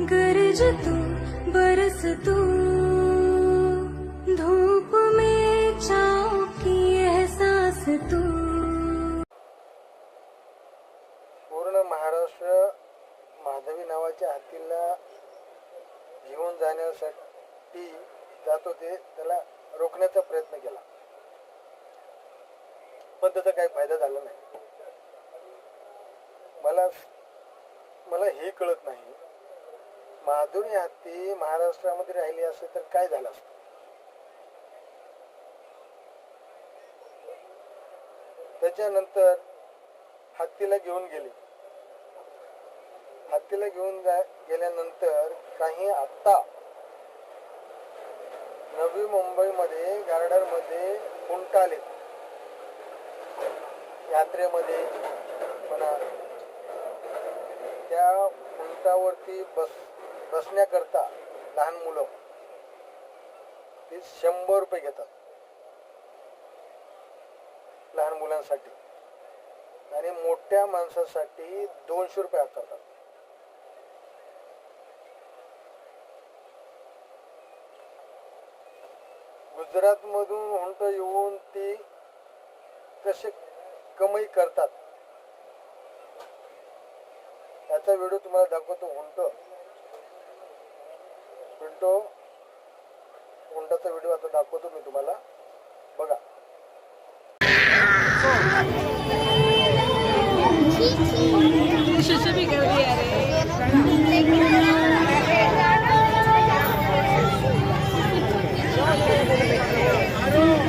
गरज तू बरस तू। धूप में छाँव की एहसास तू। पूर्ण महाराष्ट्र माधवी नावाच्या हत्तीला घेऊन जाण्यासाठी जात होते त्याला रोखण्याचा प्रयत्न केला. पण त्याचा काही फायदा झाला नाही. मला मला हे कळत नाही माधुरी हत्ती महाराष्ट्रामध्ये राहिली असेल तर काय झालं असत? त्याच्यानंतर हत्तीला घेऊन गेले. हत्तीला घेऊन गेल्यानंतर काही आत्ता नवी मुंबईमध्ये गार्डनमध्ये खुंट आले. यात्रेमध्ये म्हणा. त्या उंटावरती बस बसण्याकरता लहान मुलं ते शंभर रुपये घेतात. लहान मुलांसाठी. आणि मोठ्या माणसासाठी दोनशे रुपये आकारतात गुजरात मधून हुंट येऊन ती कसे कमाई करतात याचा व्हिडिओ तुम्हाला दाखवतो. हुंट तो हुंडाचा व्हिडिओ आता दाखवतो मी तुम्हाला. बघा. अरे